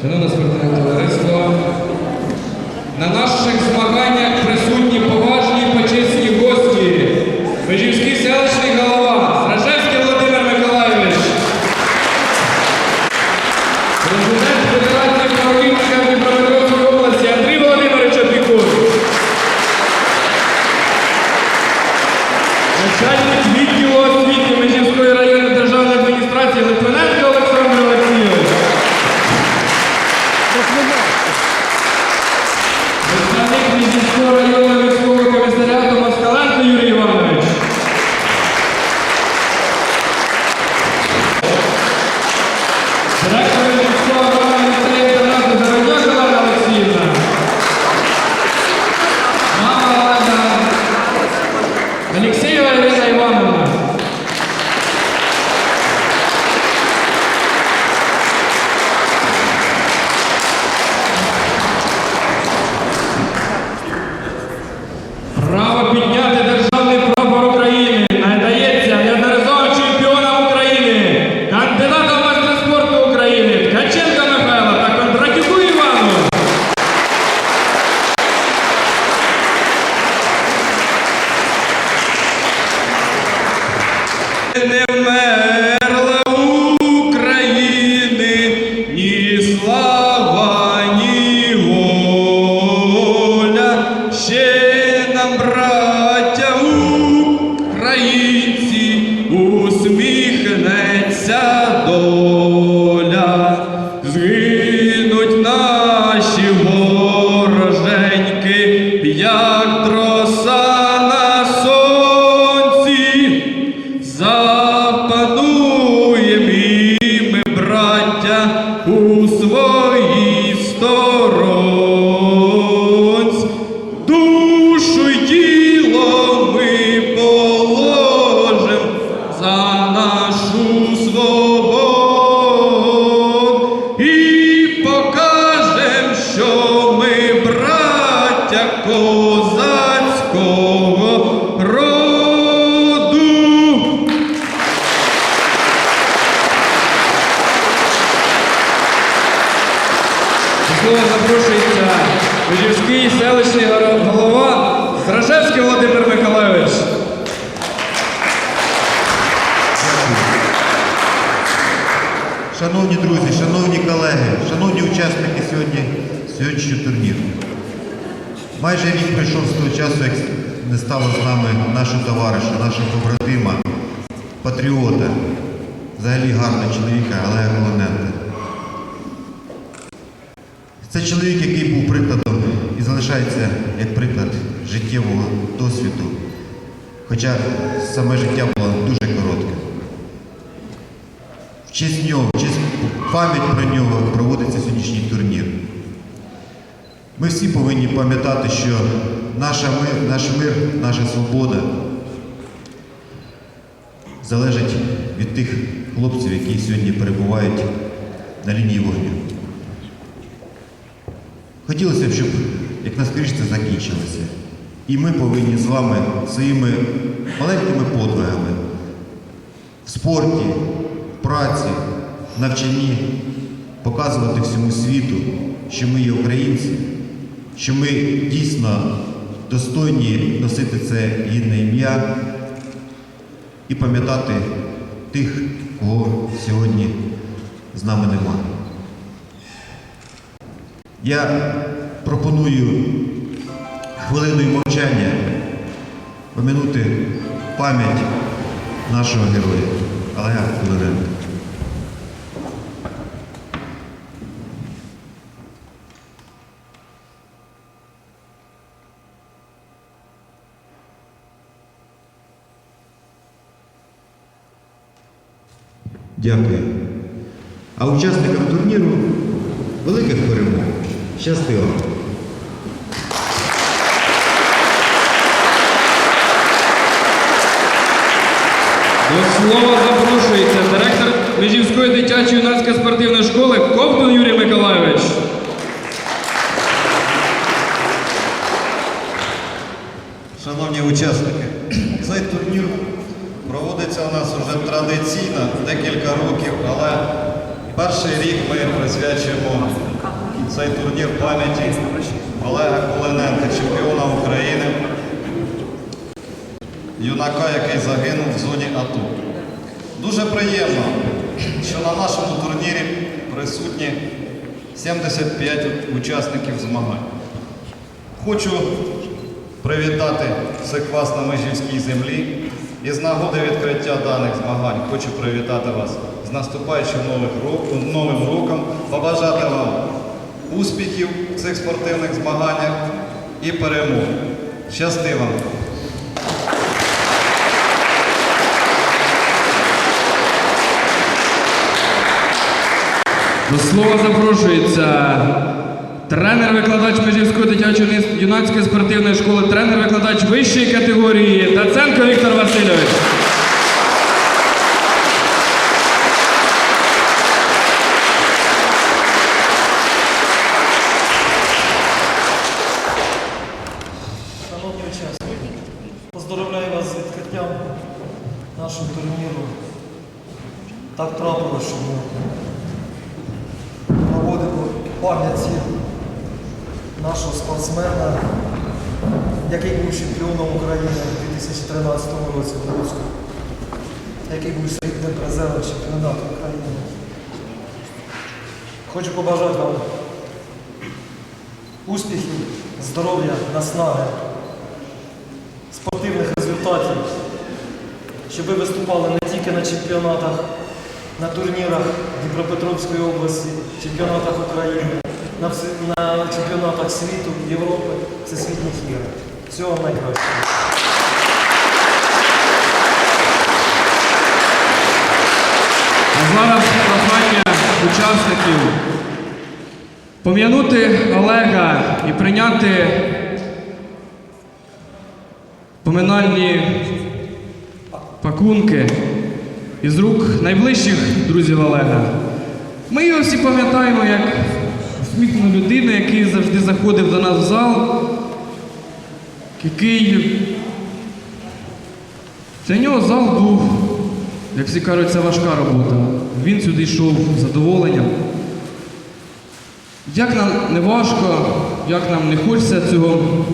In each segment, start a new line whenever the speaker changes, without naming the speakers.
Шановне спортивне товариство, на наших змаганнях присутні поважні почесні гості, Межівський селищний голова, Сражевський Володимир Миколайович. Представник підняти державний прапор України. Надається неодноразово чемпіона України, кандидатом майстра спорту України Ткаченка Михайла та Кондратюку Івану. Не вмер. Усміхнеться доля, згинуть наші
вороженьки, як троса на сонці, запануєм і ми, браття, Майже рік пройшов з того часу, як не стало з нами нашого товариша, нашого побратима, патріота, взагалі гарного чоловіка Олега Колоненка. Це чоловік, який був прикладом і залишається як приклад життєвого досвіду. Хоча саме життя було дуже коротке. В честь нього, в честь пам'ять про нього проводиться сьогоднішній турнір. Ми всі повинні пам'ятати, що наша мир, наш мир, наша свобода залежить від тих хлопців, які сьогодні перебувають на лінії вогню. Хотілося б, щоб якнаскоріше це закінчилося. І ми повинні з вами своїми маленькими подвигами в спорті, в праці, в навчанні показувати всьому світу, що ми є українці, що ми дійсно достойні носити це гідне ім'я і пам'ятати тих, кого сьогодні з нами немає. Я пропоную хвилиною мовчання помінути пам'ять нашого героя Олега Кулеренка. Дякую. А учасникам турніру великих перемог. Щастиво!
До слова запрошується директор Межівської дитячої юнацької спортивної школи Ковтун Юрій Миколайович.
Шановні учасники, цей турнір проводиться у нас вже традиційно декілька років, але перший рік ми присвячуємо цей турнір пам'яті Олега Кулиненка, чемпіона України, юнака, який загинув в зоні АТО. Дуже приємно, що на нашому турнірі присутні 75 учасників змагань. Хочу привітати всіх вас на Межівській землі. І з нагоди відкриття даних змагань хочу привітати вас з наступаючим нових рок- новим роком, побажати вам успіхів в цих спортивних змаганнях і перемог. Щасти вам!
До слова запрошується тренер-викладач Межівської дитячої юнацької спортивної школи, тренер-викладач вищої категорії Таценко Віктор Васильович.
Шановні учасники, поздоровляю вас з відкриттям нашого турніру. Так трапилося, що ми проводимо пам'яті нашого спортсмена, який був чемпіоном України у 2013 році в Луцьку. який був срібним призером чемпіонату України. Хочу побажати вам успіхів, здоров'я, наснаги, спортивних результатів, щоб ви виступали не тільки на чемпіонатах, на турнірах Дніпропетровської області, чемпіонатах України, на, на чемпіонатах світу, Європи, всесвітніх ігор. Всього найкращого.
Зараз прохання учасників пом'янути Олега і прийняти поминальні пакунки із рук найближчих друзів Олега. Ми його всі пам'ятаємо як усміхнену людину, який завжди заходив до нас в зал, який для нього зал був, як всі кажуть, це важка робота. Він сюди йшов з задоволенням. Як нам не важко, як нам не хочеться цього.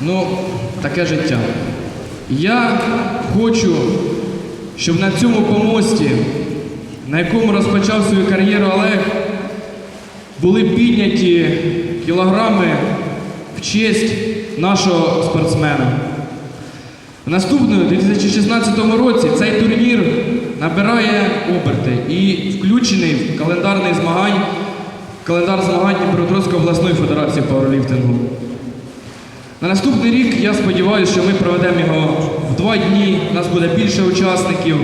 Ну, таке життя. Я хочу, щоб на цьому помості, на якому розпочав свою кар'єру Олег, були підняті кілограми в честь нашого спортсмена. В наступному 2016 році цей турнір набирає оберти і включений в календарний змагань, календар змагань Дніпропетровської обласної федерації пауерліфтингу. На наступний рік я сподіваюся, що ми проведемо його в два дні. У нас буде більше учасників.